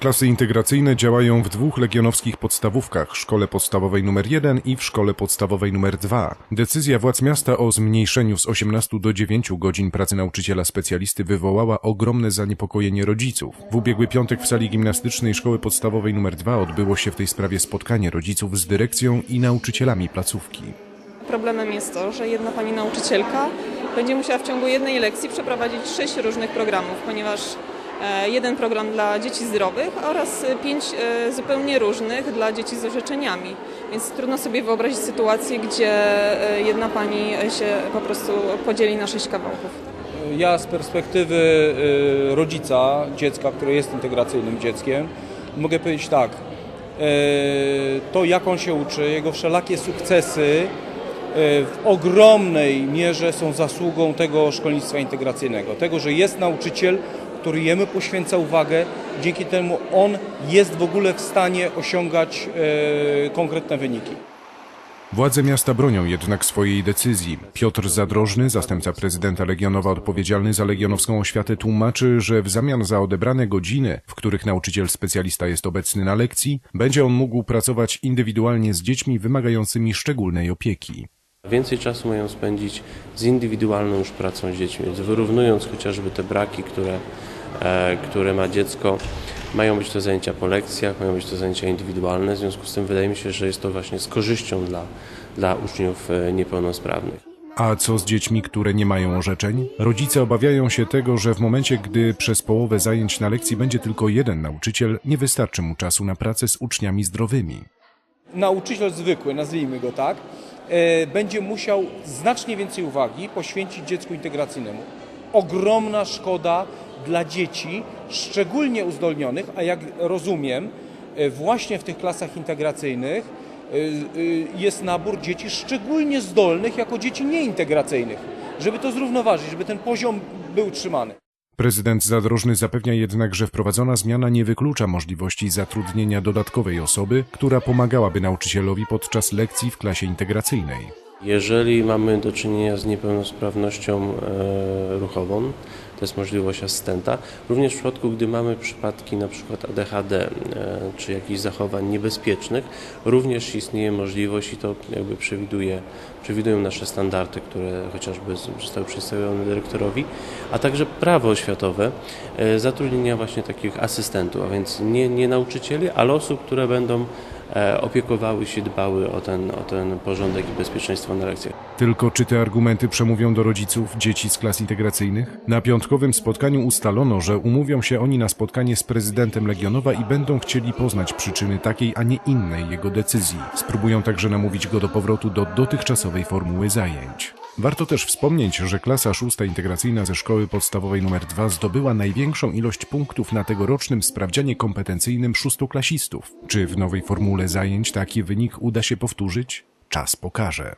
Klasy integracyjne działają w dwóch legionowskich podstawówkach, szkole podstawowej nr 1 i w szkole podstawowej nr 2. Decyzja władz miasta o zmniejszeniu z 18 do 9 godzin pracy nauczyciela specjalisty wywołała ogromne zaniepokojenie rodziców. W ubiegły piątek w sali gimnastycznej szkoły podstawowej nr 2 odbyło się w tej sprawie spotkanie rodziców z dyrekcją i nauczycielami placówki. Problemem jest to, że jedna pani nauczycielka będzie musiała w ciągu jednej lekcji przeprowadzić sześć różnych programów, ponieważ jeden program dla dzieci zdrowych oraz e, pięć e, zupełnie różnych dla dzieci z orzeczeniami. Więc trudno sobie wyobrazić sytuację, gdzie e, jedna pani się po prostu podzieli na sześć kawałków. Ja z perspektywy rodzica dziecka, które jest integracyjnym dzieckiem, mogę powiedzieć tak. To jak on się uczy, jego wszelakie sukcesy w ogromnej mierze są zasługą tego szkolnictwa integracyjnego. Tego, że jest nauczyciel, który jemu poświęca uwagę, dzięki temu on jest w ogóle w stanie osiągać y, konkretne wyniki. Władze miasta bronią jednak swojej decyzji. Piotr Zadrożny, zastępca prezydenta Legionowa odpowiedzialny za legionowską oświatę, tłumaczy, że w zamian za odebrane godziny, w których nauczyciel specjalista jest obecny na lekcji, będzie on mógł pracować indywidualnie z dziećmi wymagającymi szczególnej opieki. Więcej czasu mają spędzić z indywidualną już pracą z dziećmi, wyrównując chociażby te braki, które, e, które ma dziecko, mają być to zajęcia po lekcjach, mają być to zajęcia indywidualne, w związku z tym wydaje mi się, że jest to właśnie z korzyścią dla, dla uczniów e, niepełnosprawnych. A co z dziećmi, które nie mają orzeczeń? Rodzice obawiają się tego, że w momencie, gdy przez połowę zajęć na lekcji będzie tylko jeden nauczyciel, nie wystarczy mu czasu na pracę z uczniami zdrowymi. nauczyciel zwykły, nazwijmy go tak, e, będzie musiał znacznie więcej uwagi poświęcić dziecku integracyjnemu. Ogromna szkoda dla dzieci, szczególnie uzdolnionych, a jak rozumiem, e, właśnie w tych klasach integracyjnych e, e, jest nabór dzieci szczególnie zdolnych jako dzieci nieintegracyjnych, żeby to zrównoważyć, żeby ten poziom był utrzymany. Prezydent Zadrożny zapewnia jednak, że wprowadzona zmiana nie wyklucza możliwości zatrudnienia dodatkowej osoby, która pomagałaby nauczycielowi podczas lekcji w klasie integracyjnej. Jeżeli mamy do czynienia z niepełnosprawnością e, ruchową, to jest możliwość asystenta. Również w przypadku, gdy mamy przypadki przykład ADHD e, czy jakichś zachowań niebezpiecznych, również istnieje możliwość i to jakby przewiduje, przewidują nasze standardy, które chociażby zostały przedstawione dyrektorowi, a także prawo oświatowe e, zatrudnienia właśnie takich asystentów, a więc nie, nie nauczycieli, ale osób, które będą opiekowały się, dbały o ten, o ten porządek i bezpieczeństwo na lekcjach. Tylko czy te argumenty przemówią do rodziców dzieci z klas integracyjnych? Na piątkowym spotkaniu ustalono, że umówią się oni na spotkanie z prezydentem Legionowa i będą chcieli poznać przyczyny takiej, a nie innej jego decyzji. Spróbują także namówić go do powrotu do dotychczasowej formuły zajęć. Warto też wspomnieć, że klasa szósta integracyjna ze szkoły podstawowej nr 2 zdobyła największą ilość punktów na tegorocznym sprawdzianie kompetencyjnym szóstoklasistów. Czy w nowej formule zajęć taki wynik uda się powtórzyć? Czas pokaże.